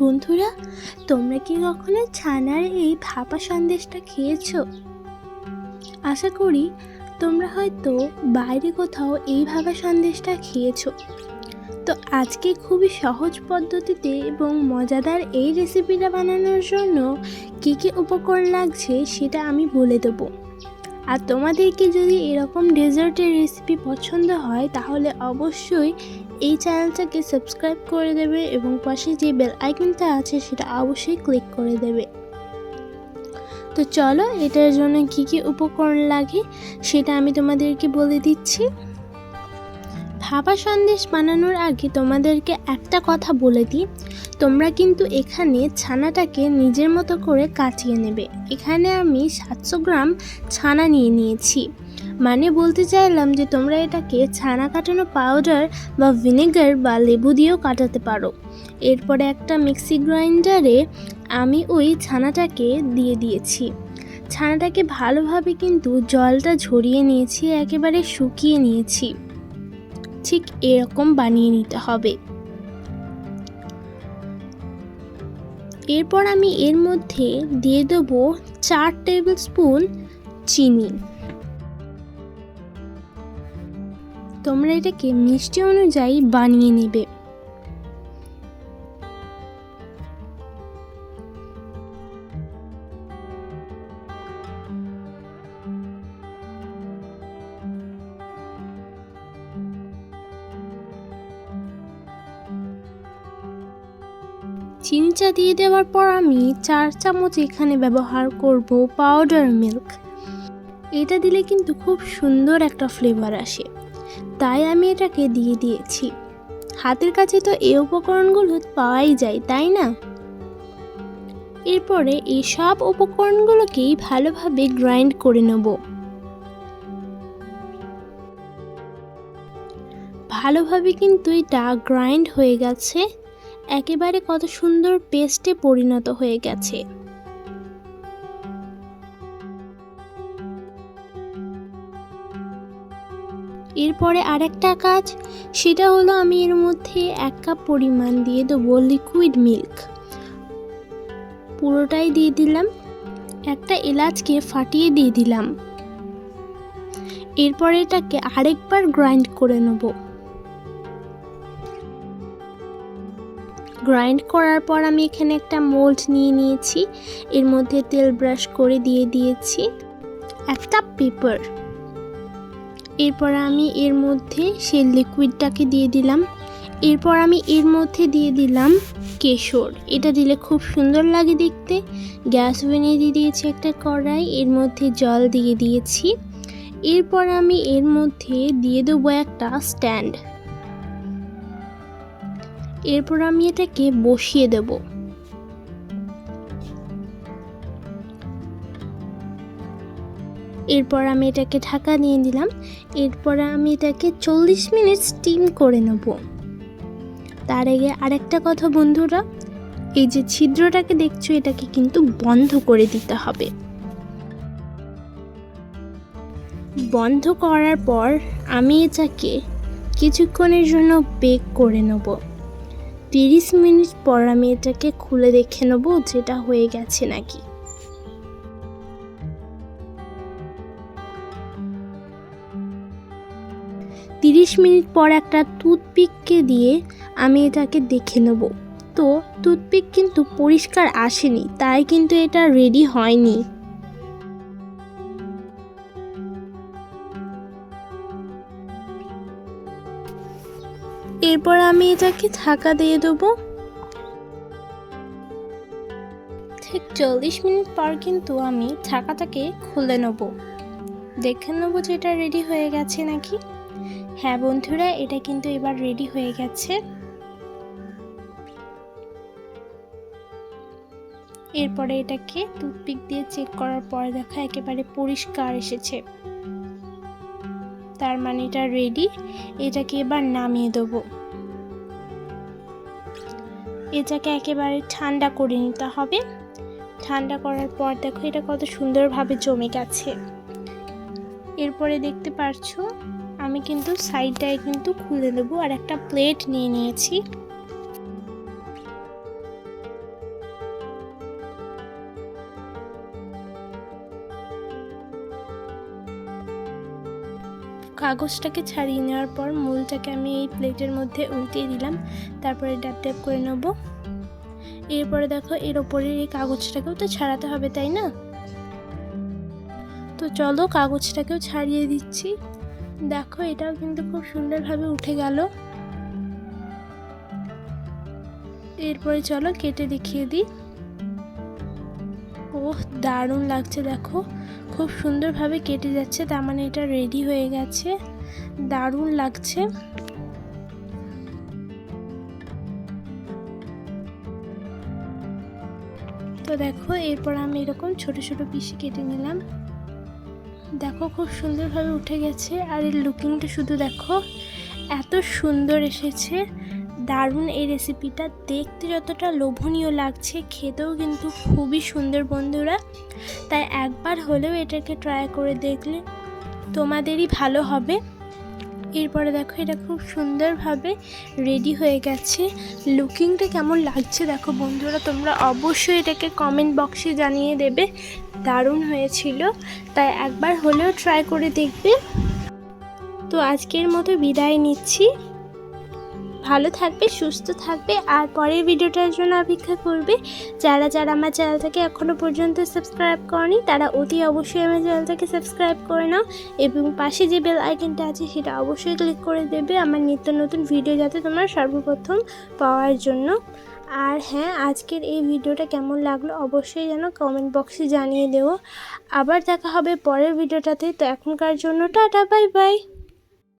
বন্ধুরা, তোমরা কি কখনো ছানার এই ভাপা সন্দেশটা খেয়েছো? আশা করি তোমরা হয়তো বাইরে কোথাও এই ভাপা সন্দেশটা খেয়েছো। তো আজকে খুবই সহজ পদ্ধতিতে এবং মজাদার এই রেসিপিটা বানানোর জন্য কী কী উপকরণ লাগছে সেটা আমি বলে দেবো। আর তোমাদেরকে যদি এরকম ডেজার্টের রেসিপি পছন্দ হয়, তাহলে অবশ্যই এই চ্যানেলটাকে সাবস্ক্রাইব করে দেবে এবং পাশে যে বেল আইকনটা আছে, সেটা অবশ্যই ক্লিক করে দেবে। তো চলো, এটার জন্য কি কি উপকরণ লাগে, সেটা আমি তোমাদেরকে বলে দিচ্ছি। ভাপা সন্দেশ বানানোর আগে তোমাদেরকে একটা কথা বলে দিই। তোমরা কিন্তু এখানে ছানাটাকে নিজের মতো করে কাটিয়ে নেবে। এখানে আমি সাতশো গ্রাম ছানা নিয়ে নিয়েছি। মানে বলতে চাইলাম যে তোমরা এটাকে ছানা কাটানো পাউডার বা ভিনেগার বা লেবু দিয়েও কাটাতে পারো। এরপরে একটা মিক্সি গ্রাইন্ডারে আমি ওই ছানাটাকে দিয়ে দিয়েছি। ছানাটাকে ভালোভাবে কিন্তু জলটা ঝরিয়ে নিয়েছি, একেবারে শুকিয়ে নিয়েছি। ঠিক এরকম বানিয়ে নিতে হবে। এরপর আমি এর মধ্যে দিয়ে দেব চার টেবিল স্পুন চিনি। তোমরা এটাকে মিষ্টি অনুযায়ী বানিয়ে নেবে। চিনিটা দিয়ে দেওয়ার পর আমি চার চামচ এখানে ব্যবহার করব পাউডার মিল্ক এটা দিলে কিন্তু খুব সুন্দর একটা ফ্লেভার আসে। তাই আমি এটাকে দিয়ে দিয়েছি। হাতের কাছে তো এই উপকরণগুলো পাওয়াই যায়, তাই না? এরপরে এই সব উপকরণগুলোকেই ভালোভাবে গ্রাইন্ড করে নেব। ভালোভাবে কিন্তু এটা গ্রাইন্ড হয়ে গেছে। একেবারে কত সুন্দর পেস্টে পরিণত হয়ে গেছে। এরপরে আরেকটা কাজ, সেটা হলো আমি এর মধ্যে এক কাপ পরিমাণ দিয়ে দেবো লিকুইড মিল্ক পুরোটাই দিয়ে দিলাম, একটা এলাচকে ফাটিয়ে দিয়ে দিলাম। এরপর এটাকে আরেকবার গ্রাইন্ড করে নেব। গ্রাইন্ড করার পর আমি এখানে একটা মোল্ড নিয়ে নিয়েছি। এর মধ্যে তেল ব্রাশ করে দিয়ে দিয়েছি। একটা পেপার এরপর আমি এর মধ্যে সেই লিকুইডটাকে দিয়ে দিলাম। এরপর আমি এর মধ্যে দিয়ে দিলাম কেশর। এটা দিলে খুব সুন্দর লাগে দেখতে। গ্যাস ওভেনে দিয়ে দিয়েছি একটা কড়াই, এর মধ্যে জল দিয়ে দিয়েছি। এরপর আমি এর মধ্যে দিয়ে দেবো একটা স্ট্যান্ড এরপর আমি এটাকে বসিয়ে দেব। এরপর আমি এটাকে ঢাকা দিয়ে দিলাম। এরপর আমি এটাকে চল্লিশ মিনিট স্টিম করে নেব। তার আগে আরেকটা কথা বন্ধুরা, এই যে ছিদ্রটাকে দেখছ, এটাকে কিন্তু বন্ধ করে দিতে হবে। বন্ধ করার পর আমি এটাকে কিছুক্ষণের জন্য বেক করে নেব। তিরিশ মিনিট পর আমি এটাকে খুলে দেখে নেব যেটা হয়ে গেছে নাকি। তিরিশ মিনিট পর একটা টুথপিককে দিয়ে আমি এটাকে দেখে নেব। তো, টুথপিক কিন্তু পরিষ্কার আসেনি, তাই কিন্তু এটা রেডি হয়নি। এরপর আমি এটাকে ঢাকা দিয়ে দেবো। ঠিক চল্লিশ মিনিট পর কিন্তু আমি ঢাকাটাকে খুলে নেব। দেখে নেব যে এটা রেডি হয়ে গেছে নাকি। হ্যাঁ বন্ধুরা, এটা কিন্তু এবার রেডি হয়ে গেছে। এরপরে এটাকে টুথপিক দিয়ে চেক করার পর দেখা একেবারে পরিষ্কার এসেছে। তার মানে এটা রেডি এটাকে এবার নামিয়ে দেবো। এটাকে একেবারে ঠান্ডা করে নিতে হবে। ঠান্ডা করার পর দেখো এটা কত সুন্দরভাবে জমে গেছে। এরপরে দেখতে পারছ, আমি কিন্তু সাইডটায় কিন্তু খুলে দেবো আর একটা প্লেট নিয়ে নিয়েছি। কাগজটাকে ছাড়িয়ে নেওয়ার পর মূলটাকে আমি এই প্লেটের মধ্যে উল্টিয়ে দিলাম। তারপরে ড্যাপ ড্যাপ করে নেব। এরপরে দেখো এর ওপরের এই কাগজটাকেও তো ছাড়াতে হবে, তাই না? তো চলো কাগজটাকেও ছাড়িয়ে দিচ্ছি। দেখো এটাও কিন্তু খুব সুন্দরভাবে উঠে গেল। এরপরে চলো কেটে দেখিয়ে দিই। ওহ, দারুণ লাগছে, দেখো। খুব সুন্দরভাবে কেটে যাচ্ছে, তার মানে এটা রেডি হয়ে গেছে। দারুণ লাগছে। তো দেখো, এরপর আমি এরকম ছোট ছোট পিসে কেটে নিলাম। দেখো, খুব সুন্দরভাবে উঠে গেছে। আর এর লুকিংটা শুধু দেখো, এত সুন্দর এসেছে। দারুণ এই রেসিপিটা দেখতে যতটা লোভনীয় লাগছে, খেতেও কিন্তু খুবই সুন্দর বন্ধুরা। তাই একবার হলেও এটাকে ট্রাই করে দেখলে তোমাদেরই ভালো হবে। এরপরে দেখো, এটা খুব সুন্দরভাবে রেডি হয়ে গেছে। লুকিংটা কেমন লাগছে দেখো বন্ধুরা, তোমরা অবশ্যই এটাকে কমেন্ট বক্সে জানিয়ে দেবে। দারুণ হয়েছিল। তাই একবার হলেও ট্রাই করে দেখবে। তো আজকের মতো বিদায় নিচ্ছি। ভালো থাকবে, সুস্থ থাকবে। আর পরের ভিডিওটার জন্য অপেক্ষা করবে, যারা যারা আমার চ্যানেলটাকে এখনও পর্যন্ত সাবস্ক্রাইব করেনি, তারা অতি অবশ্যই আমার চ্যানেলটাকে সাবস্ক্রাইব করে নাও এবং পাশে যে বেল আইকনটা আছে, সেটা অবশ্যই ক্লিক করে দেবে আমার নিত্য নতুন ভিডিও যাতে তোমরা সর্বপ্রথম পাওয়ার জন্য। আর হ্যাঁ আজকের এই ভিডিওটা কেমন লাগল অবশ্যই যেন কমেন্ট বক্সে জানিয়ে দেবো। আবার দেখা হবে পরের ভিডিওটাতে, তো এখনকার জন্য টাটা বাই বাই